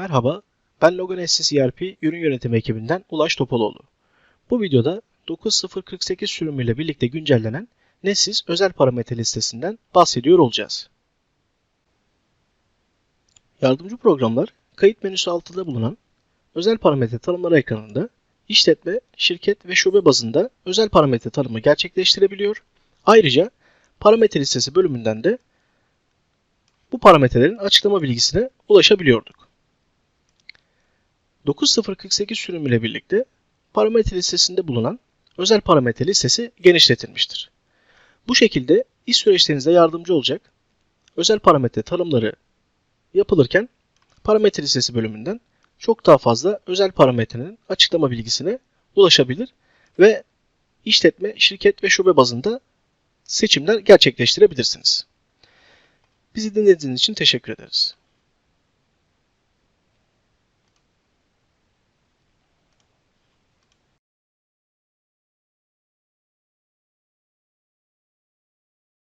Merhaba, ben Loganessis ERP ürün yönetimi ekibinden Ulaş Topaloğlu. Bu videoda 9048 sürümüyle birlikte güncellenen Nessis özel parametre listesinden bahsediyor olacağız. Yardımcı programlar kayıt menüsü altında bulunan özel parametre tanımları ekranında işletme, şirket ve şube bazında özel parametre tanımı gerçekleştirebiliyor. Ayrıca parametre listesi bölümünden de bu parametrelerin açıklama bilgisine ulaşabiliyorduk. 9048 sürümüyle birlikte parametre listesinde bulunan özel parametre listesi genişletilmiştir. Bu şekilde iş süreçlerinizde yardımcı olacak özel parametre tanımları yapılırken parametre listesi bölümünden çok daha fazla özel parametrenin açıklama bilgisine ulaşabilir ve işletme, şirket ve şube bazında seçimler gerçekleştirebilirsiniz. Bizi dinlediğiniz için teşekkür ederiz.